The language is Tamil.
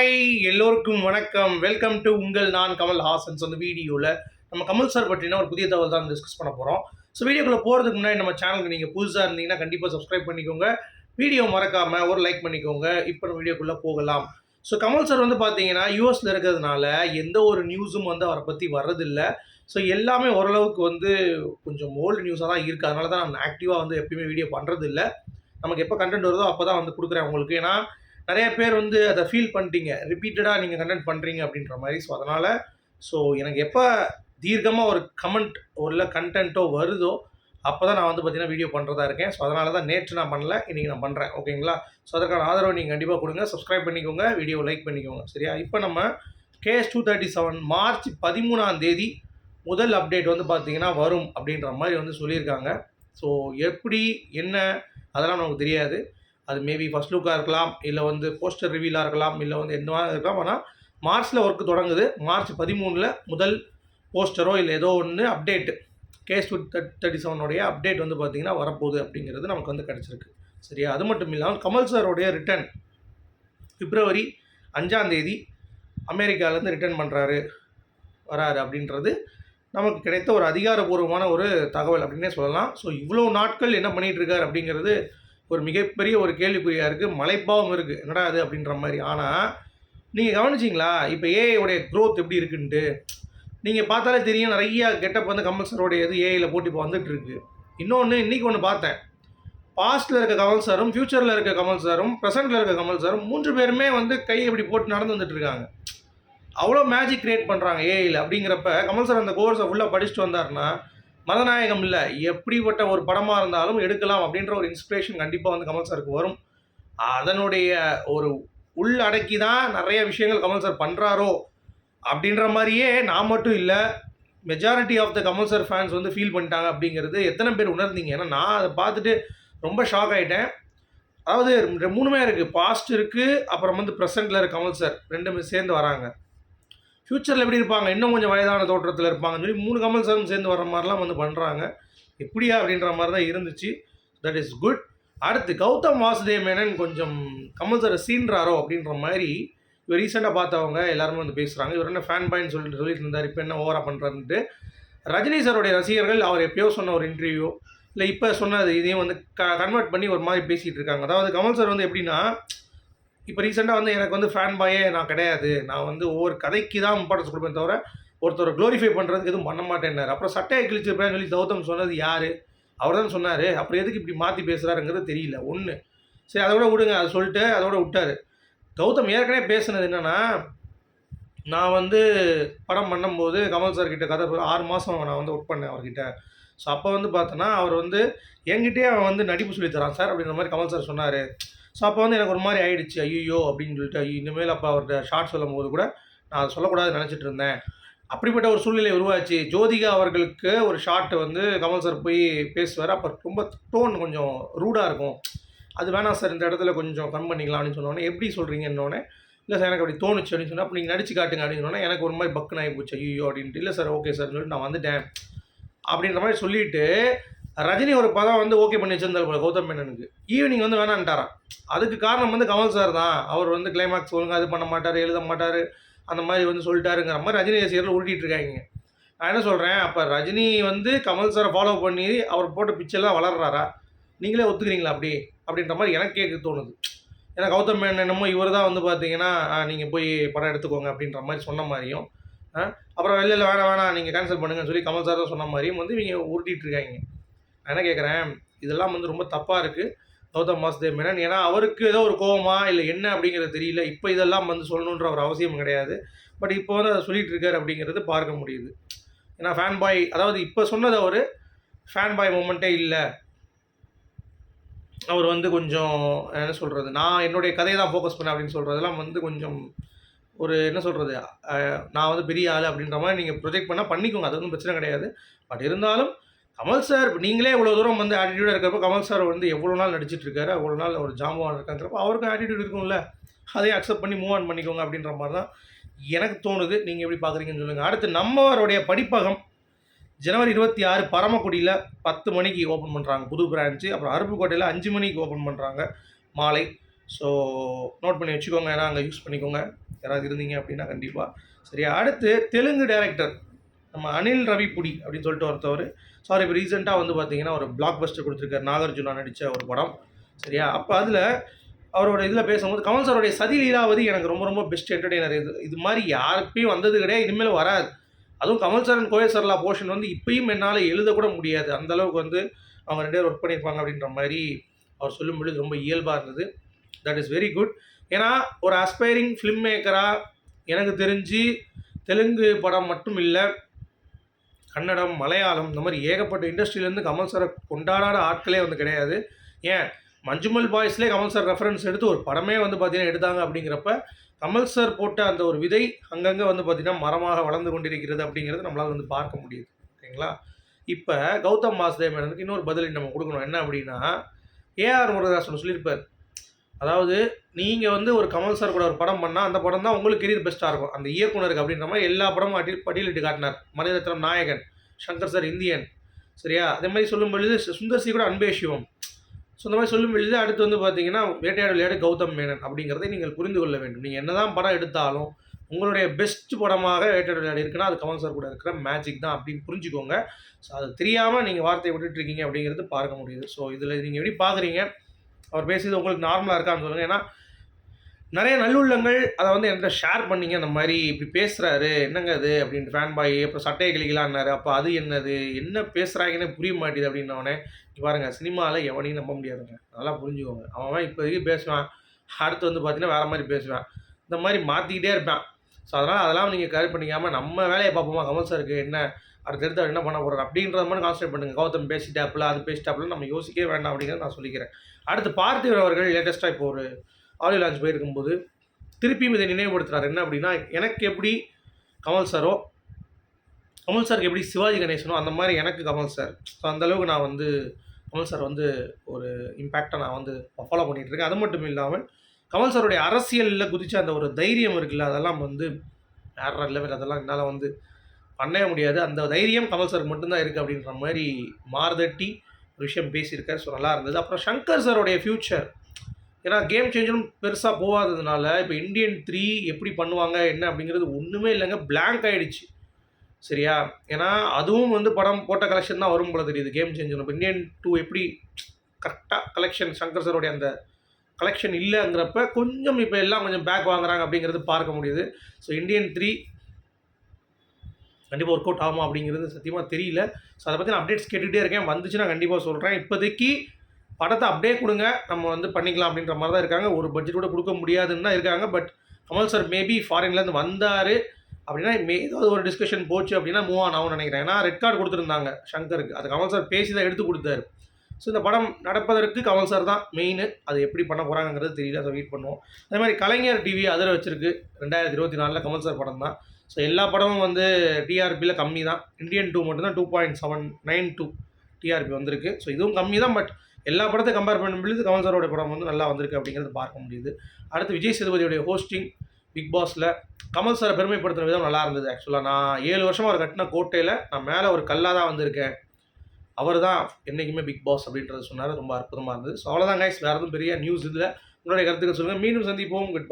ஹாய் எல்லோருக்கும் வணக்கம். வெல்கம் டு உங்கள் நான் கமல் ஹாசன்ஸ் அந்த வீடியோவில் நம்ம கமல் சார் பற்றினா ஒரு புதிய தகவல் தான் டிஸ்கஸ் பண்ண போகிறோம் ஸோ வீடியோக்குள்ளே போகிறதுக்கு முன்னாடி நம்ம சேனலுக்கு நீங்கள் புதுசாக இருந்தீங்கன்னா கண்டிப்பாக சப்ஸ்கிரைப் பண்ணிக்கோங்க. வீடியோ மறக்காமல் ஒரு லைக் பண்ணிக்கோங்க. இப்போ நம்ம வீடியோக்குள்ளே போகலாம். ஸோ கமல் சார் வந்து பார்த்தீங்கன்னா யூஎஸில் இருக்கிறதுனால எந்த ஒரு நியூஸும் வந்து அவரை பற்றி வர்றதில்லை. ஸோ எல்லாமே ஓரளவுக்கு வந்து கொஞ்சம் ஓல்டு நியூஸாக தான் இருக்குது அதனால தான் நான் ஆக்டிவாக வந்து எப்பயுமே வீடியோ பண்ணுறதில்ல நமக்கு எப்போ கண்டென்ட் வருதோ அப்போ தான் வந்து கொடுக்குறேன் உங்களுக்கு. ஏன்னா நிறைய பேர் வந்து அதை ஃபீல் பண்ணிட்டீங்க. ரிப்பீட்டடாக நீங்கள் கண்டென்ட் பண்ணுறீங்க அப்படின்ற மாதிரி. ஸோ அதனால் ஸோ எனக்கு எப்போ தீர்க்கமாக ஒரு கமெண்ட் ஒரு இல்லை கண்டென்ட்டோ வருதோ அப்போ தான் நான் வந்து பார்த்தீங்கன்னா வீடியோ பண்ணுறதா இருக்கேன். ஸோ அதனால தான் நேற்று நான் பண்ணல இன்றைக்கி நான் பண்ணுறேன் ஓகேங்களா ஸோ அதற்கான ஆதரவு நீங்கள் கண்டிப்பாக கொடுங்க. சப்ஸ்கிரைப் பண்ணிக்கோங்க. வீடியோ லைக் பண்ணிக்கோங்க. சரியா? இப்போ நம்ம KS two thirty seven March பதிமூணாம் தேதி முதல் அப்டேட் வந்து பார்த்தீங்கன்னா வரும் அப்படின்ற மாதிரி வந்து சொல்லியிருக்காங்க. ஸோ எப்படி என்ன அதெல்லாம் நமக்கு தெரியாது. அது மேபி ஃபஸ்ட் லுக்காக இருக்கலாம் இல்லை வந்து போஸ்டர் ரிவீலாக இருக்கலாம் இல்லை வந்து என்னவா இருக்கலாம். ஆனால் மார்ச்சில் ஒர்க் தொடங்குது. மார்ச் பதிமூணில் முதல் போஸ்டரோ இல்லை ஏதோ ஒன்று update K S two thirty செவனுடைய update வந்து பார்த்திங்கன்னா வரப்போகுது அப்படிங்கிறது நமக்கு வந்து கிடச்சிருக்கு. சரியா? அது மட்டும் இல்லாமல் கமல் சாரோடைய ரிட்டர்ன் பிப்ரவரி அஞ்சாந்தேதி அமெரிக்காவிலேருந்து ரிட்டர்ன் பண்ணுறாரு வராரு அப்படின்றது நமக்கு கிடைத்த ஒரு அதிகாரப்பூர்வமான ஒரு தகவல் அப்படின்னே சொல்லலாம். ஸோ இவ்வளோ நாட்கள் என்ன பண்ணிகிட்டு இருக்கார் அப்படிங்கிறது ஒரு மிகப்பெரிய ஒரு கேள்விக்குறியாக இருக்குது மலைப்பாவும் இருக்குது என்னடா அது அப்படின்ற மாதிரி. ஆனால் நீங்கள் கவனிச்சிங்களா? இப்போ ஏஐயோடைய க்ரோத் எப்படி இருக்குன்ட்டு? நீங்கள் பார்த்தாலே தெரியும். நிறைய கெட்டப் வந்து கமல்சரோடைய இது ஏஐயில் போட்டு இப்போ வந்துட்டு இருக்கு. இன்னொன்று இன்றைக்கி ஒன்று பார்த்தேன். பாஸ்ட்டில் இருக்க கமல் சாரும் ஃப்யூச்சரில் இருக்க கமல் சாரும் ப்ரெசென்ட்டில் இருக்க கமல் சாரும் மூன்று பேருமே வந்து கை இப்படி போட்டு நடந்து வந்துட்டு இருக்காங்க. அவ்வளோ மேஜிக் கிரியேட் பண்ணுறாங்க ஏஐயில் அப்படிங்கிறப்ப கமல் சார் அந்த கோர்ஸை ஃபுல்லாக படிச்சுட்டு வந்தாருன்னா மதநாயகம் இல்லை. எப்படிப்பட்ட ஒரு படமாக இருந்தாலும் எடுக்கலாம் அப்படின்ற ஒரு இன்ஸ்பிரேஷன் கண்டிப்பாக வந்து கமல் சாருக்கு வரும். அதனுடைய ஒரு உள்ளடக்கி தான் நிறைய விஷயங்கள் கமல் சார் பண்ணுறாரோ அப்படின்ற மாதிரியே நான் மட்டும் இல்லை majority of the Kamal sir fans வந்து ஃபீல் பண்ணிட்டாங்க அப்படிங்கிறது எத்தனை பேர் உணர்ந்தீங்க? ஏன்னா நான் அதை பார்த்துட்டு ரொம்ப ஷாக் ஆகிட்டேன் அதாவது மூணுமே இருக்குது பாஸ்ட் இருக்குது அப்புறம் வந்து ப்ரெசென்ட்டில் இருக்க கமல் சார் ரெண்டுமே சேர்ந்து வராங்க. ஃப்யூச்சரில் எப்படி இருப்பாங்க? இன்னும் கொஞ்சம் வயதான தோற்றத்தில் இருப்பாங்கன்னு சொல்லி மூணு கமல் சாரும் சேர்ந்து வர மாதிரிலாம் வந்து பண்ணுறாங்க எப்படியா அப்படின்ற மாதிரி தான் இருந்துச்சு. தட் இஸ் குட் அடுத்து கௌதம் வாசுதேவ் மேனன் கொஞ்சம் கமல் சாரை சீன்றாரோ அப்படின்ற மாதிரி இவர் ரீசெண்டாக பார்த்தவங்க எல்லாருமே வந்து பேசுகிறாங்க இவர் என்ன ஃபேன் பாயின்னு சொல்லிட்டு சொல்லிட்டு இருந்தார் இப்போ என்ன ஓவரா பண்ணுறாருன்ட்டு ரஜினி சாருடைய ரசிகர்கள் அவர் எப்பயோ சொன்ன ஒரு இன்டர்வியூ இல்லை இப்போ சொன்னது இதையும் வந்து க கன்வெர்ட் பண்ணி ஒரு மாதிரி பேசிகிட்டு இருக்காங்க. அதாவது கமல் சார் வந்து எப்படின்னா இப்போ ரீசெண்டாக வந்து எனக்கு வந்து ஃபேன் பாயே நான் கிடையாது. நான் வந்து ஒவ்வொரு கதைக்கு தான் இம்பார்ட்டன்ஸ் கொடுப்பேன் தவிர ஒருத்தரை க்ளோரிஃபை பண்ணுறதுக்கு எதுவும் பண்ண மாட்டேன்னார். அப்புறம் சட்டையை கிழிச்சிருப்பேன்னு சொல்லி கௌதம் சொன்னது யார்? அவர் தான் சொன்னார். அப்புறம் எதுக்கு இப்படி மாற்றி பேசுகிறாருங்கிறது தெரியல. ஒன்று சரி அதோட விடுங்க. அதை சொல்லிட்டு அதோட விட்டார். கௌதம் ஏற்கனவே பேசுனது என்னென்னா நான் வந்து படம் பண்ணும்போது கமல் சார் கிட்ட கதை ஆறு மாதம் நான் வந்து ஒர்க் பண்ணேன் அவர்கிட்ட. ஸோ அப்போ வந்து பார்த்தோன்னா அவர் வந்து என்கிட்டயே அவன் வந்து நடிப்பு சொல்லித் தரான் சார் அப்படின்ற மாதிரி கமல் சார் சொன்னார். ஸோ அப்போ வந்து எனக்கு ஒரு மாதிரி ஆயிடுச்சு. ஐயோ அப்படின்னு சொல்லிட்டு ஐயோ இனிமேல் அப்போ அவர்கிட்ட ஷார்ட் சொல்லும் போது கூட நான் அதை சொல்லக்கூடாதுன்னு நினச்சிட்டு இருந்தேன். அப்படிப்பட்ட ஒரு சூழ்நிலை உருவாச்சு. ஜோதிகா அவர்களுக்கு ஒரு ஷார்ட் வந்து கமல் சார் போய் பேசுவார். அப்போ ரொம்ப டோன் கொஞ்சம் ரூடாக இருக்கும். அது வேணாம் சார் இந்த இடத்துல கொஞ்சம் கம் பண்ணிக்கலாம் அப்படின்னு சொன்னோன்னே எப்படி சொல்கிறீங்கன்னொடனே இல்லை சார் எனக்கு அப்படி தோணுச்சு அப்படின்னு சொன்னால் அப்போ நீங்கள் நடிச்சு காட்டுங்க அப்படின்னு சொன்னால் எனக்கு ஒரு மாதிரி பக்குன்னு ஆகி போச்சு. ஐயோ அப்படின்ட்டு இல்லை சார் ஓகே சார் சொல்லிட்டு நான் வந்துட்டேன். அப்படின்ற மாதிரி சொல்லிட்டு ரஜினி ஒரு பதம் வந்து ஓகே பண்ணி வச்சிருந்தார் போல கௌதம் மேனனுக்கு. ஈவினிங் வந்து வேணான்ட்டாரான் அதுக்கு காரணம் வந்து கமல் சார் தான். அவர் வந்து கிளைமாக்ஸ் ஒழுங்காக இது பண்ண மாட்டார் எழுத மாட்டார் அந்த மாதிரி வந்து சொல்லிட்டாருங்கிற மாதிரி ரஜினி ரசிகர்கள் உருட்டிட்டு இருக்காங்க. நான் என்ன சொல்கிறேன் அப்போ ரஜினி வந்து கமல் சாரை ஃபாலோ பண்ணி அவர் போட்ட பிக்சர்லாம் வளர்றாரா? நீங்களே ஒத்துக்கிறீங்களா அப்படி? அப்படின்ற மாதிரி எனக்கு கேட்க தோணுது. ஏன்னா கௌதம் மேனன் என்னமோ இவர் தான் வந்து பார்த்தீங்கன்னா நீங்கள் போய் படம் எடுத்துக்கோங்க அப்படின்ற மாதிரி சொன்ன மாதிரியும் அப்புறம் வெளியில் வேணாம் வேணாம் நீங்கள் கேன்சல் பண்ணுங்கன்னு சொல்லி கமல் சார் தான் சொன்ன மாதிரியும் வந்து இவங்க உருட்டிட்டு இருக்காங்க. நான் என்ன கேட்குறேன் இதெல்லாம் வந்து ரொம்ப தப்பாக இருக்குது கௌதம் வாசுதேவ் மேனன். ஏன்னா அவருக்கு ஏதோ ஒரு கோவமா இல்லை என்ன அப்படிங்கிறது தெரியல. இப்போ இதெல்லாம் வந்து சொல்லணுன்ற ஒரு அவசியம் கிடையாது. பட் இப்போ வந்து அதை சொல்லிட்டு இருக்காரு அப்படிங்கிறது பார்க்க முடியுது. ஏன்னா ஃபேன் பாய் அதாவது இப்போ சொன்னது அவர் ஃபேன் பாய் மூமெண்ட்டே இல்லை. அவர் வந்து கொஞ்சம் என்ன சொல்கிறது நான் என்னுடைய கதையை தான் ஃபோக்கஸ் பண்ணேன் அப்படின்னு சொல்கிறதெல்லாம் வந்து கொஞ்சம் ஒரு என்ன சொல்கிறது நான் வந்து பெரிய ஆள் அப்படின்ற மாதிரி நீங்கள் ப்ரொஜெக்ட் பண்ணால் பண்ணிக்கோங்க. அது ஒன்றும் பிரச்சனை கிடையாது. பட் இருந்தாலும் கமல் சார் நீங்களே இவ்வளோ தூரம் வந்து ஆட்டிடியூடாக இருக்கிறப்ப கமல் சார் வந்து எவ்வளோ நாள் நடிச்சிட்டு இருக்காரு அவ்வளோ நாள் ஒரு ஜாமான் இருக்காங்கிறப்ப அவருக்கும் ஆட்டிடியூட் இருக்கும்ல. அதையும் அக்செப்ட் பண்ணி மூவ் ஆன் பண்ணிக்கோங்க அப்படின்ற மாதிரி தான் எனக்கு தோணுது. நீங்கள் எப்படி பார்க்குறீங்கன்னு சொல்லுங்கள் அடுத்து நம்மவருடைய படிப்பகம் ஜனவரி இருபத்தி ஆறு பரமக்குடியில் பத்து மணிக்கு ஓப்பன் பண்ணுறாங்க புது பிரான்ச்சு அப்புறம் அருப்புக்கோட்டையில் அஞ்சு மணிக்கு ஓப்பன் பண்ணுறாங்க மாலை. ஸோ நோட் பண்ணி வச்சுக்கோங்க. ஏன்னா அங்கே யூஸ் பண்ணிக்கோங்க. யாராவது இருந்தீங்க அப்படின்னா கண்டிப்பாக சரியா? அடுத்து தெலுங்கு டேரக்டர் நம்ம அனில் ரவி புடி அப்படின்னு சொல்லிட்டு ஒருத்தவர். சாரி இப்போ ரீசெண்டாக வந்து பார்த்தீங்கன்னா ஒரு பிளாக் பஸ்டர் கொடுத்துருக்காரு. நாகார்ஜுனா நடித்த ஒரு படம். சரியா? அப்போ அதில் அவரோட இதில் பேசும்போது கமல் சாரோடைய சதி லீலாவதி எனக்கு ரொம்ப ரொம்ப பெஸ்ட் என்டர்டெய்னர் இது இது மாதிரி யாருக்கையும் வந்தது கிடையாது. இனிமேல் வராது. அதுவும் கமல் சாரன் கோய சர்லா போர்ஷன் வந்து இப்பயும் என்னால் எழுதக்கூட முடியாது. அந்த அளவுக்கு வந்து அவங்க ரெண்டு பேரும் ஒர்க் பண்ணியிருப்பாங்க அப்படின்ற மாதிரி அவர் சொல்லும்பொழுது ரொம்ப இயல்பாக இருந்தது. தட் இஸ் வெரி குட் ஏன்னா ஒரு அஸ்பைரிங் ஃபிலிம் மேக்கராக எனக்கு தெரிஞ்சு தெலுங்கு படம் மட்டும் இல்லை கன்னடம் மலையாளம் இந்த மாதிரி ஏகப்பட்ட இண்டஸ்ட்ரியிலேருந்து கமல் சாரை கொண்டாடாத ஆட்களே வந்து கிடையாது. ஏன்? மஞ்சுமல் பாய்ஸ்லேயே கமல் சார் ரெஃபரன்ஸ் எடுத்து ஒரு படமே வந்து பார்த்தீங்கன்னா எடுத்தாங்க அப்படிங்கிறப்ப கமல் சார் போட்ட அந்த ஒரு விதை அங்கங்கே வந்து பார்த்திங்கன்னா மரமாக வளர்ந்து கொண்டிருக்கிறது அப்படிங்கிறது நம்மளால் வந்து பார்க்க முடியுது. ஓகேங்களா இப்போ கௌதம் வாசுதேவ் மேடனுக்கு இன்னொரு பதில் நம்ம கொடுக்கணும். என்ன அப்படின்னா ஏஆர் முருகதாசன் சொல்லியிருப்பார் அதாவது நீங்கள் வந்து ஒரு கமல் சார் கூட ஒரு படம் பண்ணால் அந்த படம் தான் உங்களுக்கு கெரியர் பெஸ்ட்டாக இருக்கும். அந்த இயக்குனருக்கு அப்படின்ற மாதிரி எல்லா படமும் அடி பட்டியலிட்டு காட்டினார். மணிரத்னம் நாயகன் சங்கர் சார் இந்தியன் சரியா? அதே மாதிரி சொல்லும் பொழுது சுந்தர் சி கூட அன்பே சிவம். ஸோ இந்த மாதிரி சொல்லும் பொழுது அடுத்து வந்து பார்த்தீங்கன்னா வேட்டையாடு விளையாடு கௌதம் மேனன் அப்படிங்கிறதை நீங்கள் புரிந்து கொள்ள வேண்டும். நீங்கள் என்ன தான் படம் எடுத்தாலும் உங்களுடைய பெஸ்ட் படமாக வேட்டையாடு விளையாடு இருக்குன்னா அது கமல் சார் கூட இருக்கிற மேஜிக் தான் அப்படின்னு புரிஞ்சுக்கோங்க. ஸோ அது தெரியாமல் நீங்கள் வார்த்தையை விட்டுட்டு இருக்கீங்க அப்படிங்கிறது பார்க்க முடியுது. ஸோ இதில் நீங்கள் எப்படி பார்க்குறீங்க அவர் பேசியது உங்களுக்கு நார்மலாக இருக்கான்னு சொல்லுங்கள் ஏன்னா நிறைய நல்லுள்ளங்கள் அதை வந்து என்கிட்ட ஷேர் பண்ணிங்க. அந்த மாதிரி இப்படி பேசுகிறாரு என்னங்க அது அப்படின்னு ஃபேன் பாய் அப்புறம் சட்டையை கிளிக்கலான்னாரு அப்போ அது என்னது? என்ன பேசுகிறாங்கன்னு புரிய மாட்டேது அப்படின்னோடனே பாருங்கள் சினிமாவில் எவனையும் நம்ப முடியாதுங்க. நல்லா புரிஞ்சுக்கோங்க. அவன் இப்போதைக்கு பேசுவான். அடுத்து வந்து பார்த்தீங்கன்னா வேறு மாதிரி பேசுவான். இந்த மாதிரி மாற்றிக்கிட்டே இருப்பான். ஸோ அதனால் அதெல்லாம் நீங்கள் கரு பண்ணிக்காமல் நம்ம வேலையை பார்ப்போமா? கமல் சாருக்கு என்ன அடுத்தடுத்து அவர் என்ன பண்ண போகிறார் அப்படின்றத மாதிரி கான்சன்ட்ரேட் பண்ணுங்கள் கௌதம் பேசிட்டாப்புல அது பேசிட்டாப்புல நம்ம யோசிக்கவே வேண்டாம் அப்படிங்கிறத நான் சொல்லிக்கிறேன். அடுத்து பார்த்திவர் அவர்கள் லேட்டஸ்ட்டாக இப்போ ஒரு ஆடியோ லான்ச் போயிருக்கும்போது திருப்பியும் இதை நினைவுபடுத்துறாரு. என்ன அப்படின்னா எனக்கு எப்படி கமல் சாரோ கமல் சாருக்கு எப்படி சிவாஜி கணேசனோ அந்த மாதிரி எனக்கு கமல் சார். ஸோ அந்தளவுக்கு நான் வந்து கமல் சார் வந்து ஒரு இம்பேக்டை நான் வந்து ஃபாலோ பண்ணிகிட்டு இருக்கேன். அது மட்டும் இல்லாமல் கமல் சாருடைய அரசியலில் குதித்த அந்த ஒரு தைரியம் இருக்குல்ல அதெல்லாம் வந்து வேற லெவல் அதெல்லாம் என்னால் வந்து பண்ணவே முடியாது. அந்த தைரியம் கமல் சார் மட்டும்தான் இருக்குது அப்படின்ற மாதிரி மார்தட்டி ஒரு விஷயம் பேசியிருக்காரு. ஸோ நல்லா இருந்தது. அப்புறம் சங்கர் சாரோடைய ஃப்யூச்சர் ஏன்னா கேம் சேஞ்சரும் பெருசாக போகாததுனால இப்போ இந்தியன் த்ரீ எப்படி பண்ணுவாங்க என்ன அப்படிங்கிறது ஒன்றுமே இல்லைங்க. பிளாங்க் ஆகிடுச்சு சரியா? ஏன்னா அதுவும் வந்து படம் போட்ட கலெக்ஷன் தான் வரும் போல தெரியுது கேம் சேஞ்சர் இப்போ இந்தியன் டூ எப்படி கரெக்டாக கலெக்ஷன் சங்கர் சாரோடைய அந்த கலெக்ஷன் இல்லைங்கிறப்ப கொஞ்சம் இப்போ எல்லாம் கொஞ்சம் பேக் வாங்குறாங்க அப்படிங்கிறது பார்க்க முடியுது. ஸோ இந்தியன் த்ரீ கண்டிப்பாக ஒர்க் அவுட் ஆகுமா அப்படிங்கிறது சத்தியமாக தெரியல. ஸோ அதை பற்றி நான் அப்டேட்ஸ் கேட்டுகிட்டே இருக்கேன். வந்துச்சுன்னா கண்டிப்பாக சொல்கிறேன் இப்போதைக்கு படத்தை அப்படியே கொடுங்க. நம்ம வந்து பண்ணிக்கலாம் அப்படின்ற மாதிரி தான் இருக்காங்க. ஒரு பட்ஜெட் கூட கொடுக்க முடியாதுன்னு தான் இருக்காங்க. பட் கமல் சார் மேபி ஃபாரின்லேருந்து வந்தார் அப்படின்னா மே ஏதாவது ஒரு டிஸ்கஷன் போச்சு அப்படின்னா மூவ் ஆன் ஆகும்னு நினைக்கிறேன். ஏன்னா ரெட் கார்டு கொடுத்துருந்தாங்க சங்கருக்கு. அது கமல் சார் பேசி தான் எடுத்து கொடுத்தாரு. ஸோ இந்த படம் நடப்பதற்கு கமல் சார் தான் மெயின் அது எப்படி பண்ண போகிறாங்கிறது தெரியல. அதை வெயிட் பண்ணுவோம். அதே மாதிரி கலைஞர் டிவி அதிர வச்சிருக்கு. ரெண்டாயிரத்தி இருபத்தி நாலில் கமல் சார் படம் தான். ஸோ எல்லா படமும் வந்து டிஆர்பியில் கம்மி தான். இந்தியன் டூ மட்டும்தான் two point seven nine two TRP வந்திருக்கு. ஸோ இதுவும் கம்மி தான் பட் எல்லா படத்தை கம்பேர் பண்ணும்பொழுது கமல் சாரோட படம் வந்து நல்லா வந்திருக்கு அப்படிங்கிறது பார்க்க முடியுது. அடுத்து விஜய் சேதுபதியுடைய ஹோஸ்டிங் பிக் பாஸில் கமல் சாரை பெருமைப்படுத்துகிற விதம் நல்லா இருந்தது ஆக்சுவலாக நான் ஏழு வருஷமாக அவர் கட்டின கோட்டையில் நான் மேலே ஒரு கல்லாக தான் வந்திருக்கேன். அவர் தான் என்றைக்குமே பிக் பாஸ் அப்படின்றது சொன்னார். ரொம்ப அற்புதமாக இருந்தது. ஸோ அவ்வளோதான் கைஸ் வேறு எதுவும் பெரிய நியூஸ் இதில் உங்களுடைய கருத்துக்கள் சொல்லுங்கள் மீண்டும் சந்திப்போம். குட்